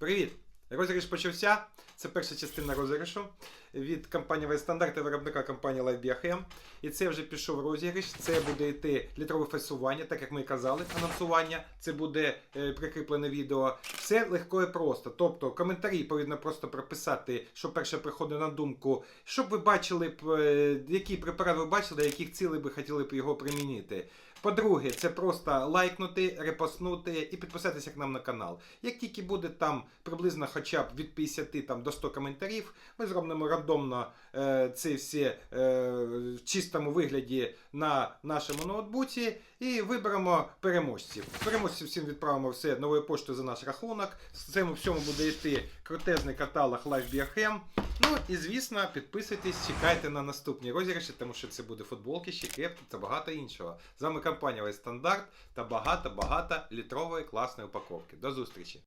Привіт! Розіграш почався. Це перша частина розіграшу від компанії Вестандарт та виробника компанії LifeBioChem. І це вже пішов розіграш. Це буде йти літрове фасування, так як ми і казали, анонсування. Це буде е, прикріплене відео. Все легко і просто. Тобто коментарі повинно просто прописати, що перше приходить на думку, щоб ви бачили б, е, який препарат ви бачили, яких цілей би хотіли б його примінити. По-друге, це просто лайкнути, репостнути і підписатися к нам на канал. Як тільки буде там приблизно хоча б від 50 там, до 100 коментарів, ми зробимо рандомно е, це всі е, в чистому вигляді на нашому ноутбуці і виберемо переможців. Переможців всім відправимо все новою поштою за наш рахунок. В цьому всьому буде йти крутезний каталог Life Ну і звісно, підписуйтесь, чекайте на наступні розіграші, тому що це буде футболки, ще кепки та багато іншого. З вами компанія Весь Стандарт та багато-багато літрової класної упаковки. До зустрічі!